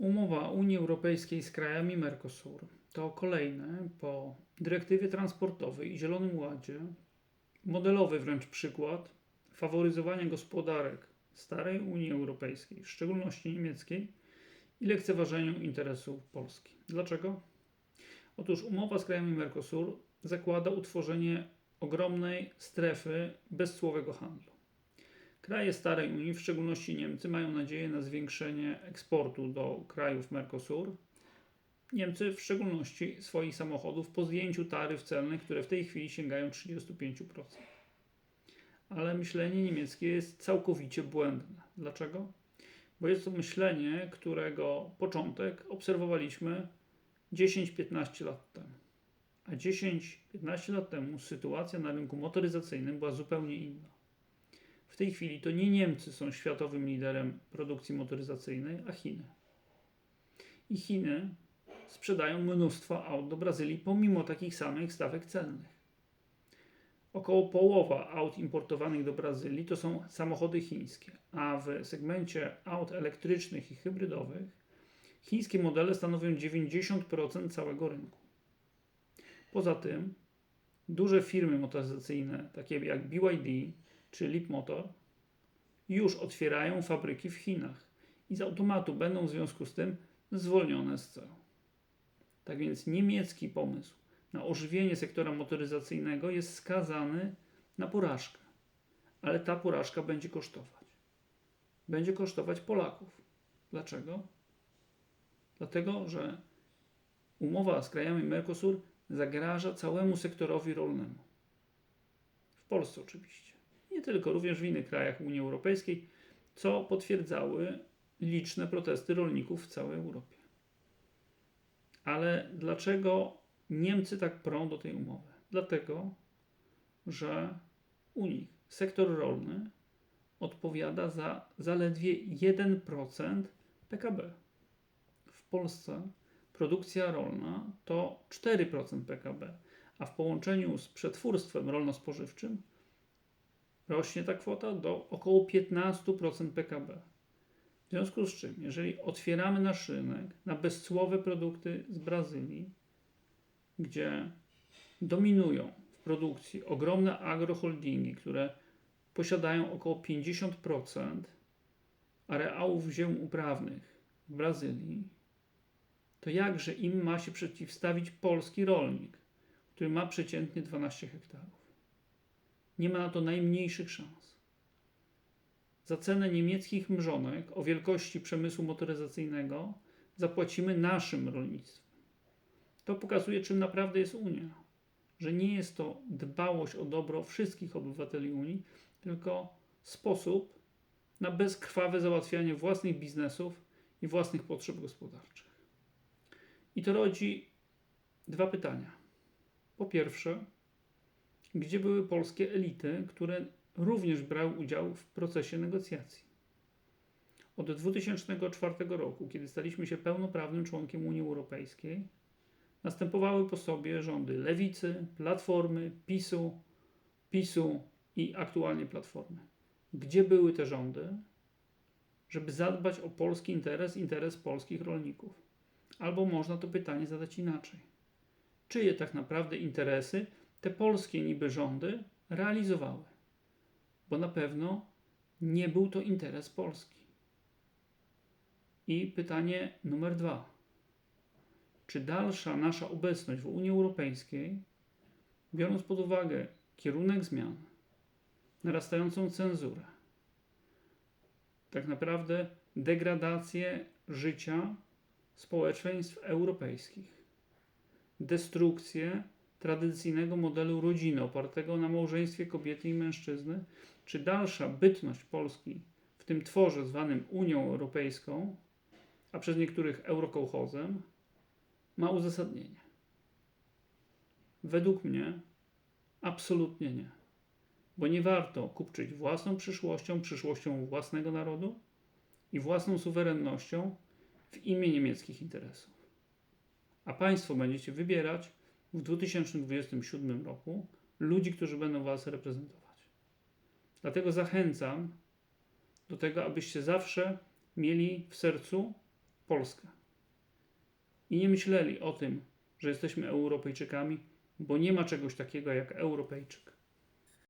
Umowa Unii Europejskiej z krajami Mercosur to kolejny po dyrektywie transportowej i Zielonym Ładzie modelowy wręcz przykład faworyzowania gospodarek starej Unii Europejskiej, w szczególności niemieckiej, i lekceważeniu interesów Polski. Dlaczego? Otóż umowa z krajami Mercosur zakłada utworzenie ogromnej strefy bezcłowego handlu. Kraje starej Unii, w szczególności Niemcy, mają nadzieję na zwiększenie eksportu do krajów Mercosur. Niemcy, w szczególności swoich samochodów, po zdjęciu taryf celnych, które w tej chwili sięgają 35%. Ale myślenie niemieckie jest całkowicie błędne. Dlaczego? Bo jest to myślenie, którego początek obserwowaliśmy 10-15 lat temu. A 10-15 lat temu sytuacja na rynku motoryzacyjnym była zupełnie inna. W tej chwili to nie Niemcy są światowym liderem produkcji motoryzacyjnej, a Chiny. I Chiny sprzedają mnóstwo aut do Brazylii pomimo takich samych stawek celnych. Około połowa aut importowanych do Brazylii to są samochody chińskie, a w segmencie aut elektrycznych i hybrydowych chińskie modele stanowią 90% całego rynku. Poza tym duże firmy motoryzacyjne, takie jak BYD czy Leapmotor, już otwierają fabryki w Chinach i z automatu będą w związku z tym zwolnione z cel. Tak więc niemiecki pomysł na ożywienie sektora motoryzacyjnego jest skazany na porażkę. Ale ta porażka będzie kosztować. Będzie kosztować Polaków. Dlaczego? Dlatego, że umowa z krajami Mercosur zagraża całemu sektorowi rolnemu. W Polsce oczywiście. Nie tylko, również w innych krajach Unii Europejskiej, co potwierdzały liczne protesty rolników w całej Europie. Ale dlaczego Niemcy tak prą do tej umowy? Dlatego, że u nich sektor rolny odpowiada za zaledwie 1% PKB. W Polsce produkcja rolna to 4% PKB, a w połączeniu z przetwórstwem rolno-spożywczym rośnie ta kwota do około 15% PKB. W związku z czym, jeżeli otwieramy nasz rynek na bezcłowe produkty z Brazylii, gdzie dominują w produkcji ogromne agroholdingi, które posiadają około 50% areałów ziem uprawnych w Brazylii, to jakże im ma się przeciwstawić polski rolnik, który ma przeciętnie 12 hektarów? Nie ma na to najmniejszych szans. Za cenę niemieckich mrzonek o wielkości przemysłu motoryzacyjnego zapłacimy naszym rolnictwem. To pokazuje, czym naprawdę jest Unia. Że nie jest to dbałość o dobro wszystkich obywateli Unii, tylko sposób na bezkrwawe załatwianie własnych biznesów i własnych potrzeb gospodarczych. I to rodzi dwa pytania. Po pierwsze, gdzie były polskie elity, które również brały udział w procesie negocjacji? Od 2004 roku, kiedy staliśmy się pełnoprawnym członkiem Unii Europejskiej, następowały po sobie rządy lewicy, platformy, PiSu, PiSu i aktualnie platformy. Gdzie były te rządy, żeby zadbać o polski interes, interes polskich rolników? Albo można to pytanie zadać inaczej. Czyje tak naprawdę interesy te polskie niby rządy realizowały? Bo na pewno nie był to interes Polski. I pytanie numer dwa. Czy dalsza nasza obecność w Unii Europejskiej, biorąc pod uwagę kierunek zmian, narastającą cenzurę, tak naprawdę degradację życia społeczeństw europejskich, destrukcję tradycyjnego modelu rodziny opartego na małżeństwie kobiety i mężczyzny, czy dalsza bytność Polski w tym tworze zwanym Unią Europejską, a przez niektórych eurokołchozem, ma uzasadnienie? Według mnie absolutnie nie. Bo nie warto kupczyć własną przyszłością, przyszłością własnego narodu i własną suwerennością w imię niemieckich interesów. A Państwo będziecie wybierać w 2027 roku ludzi, którzy będą Was reprezentować. Dlatego zachęcam do tego, abyście zawsze mieli w sercu Polskę. I nie myśleli o tym, że jesteśmy Europejczykami, bo nie ma czegoś takiego jak Europejczyk.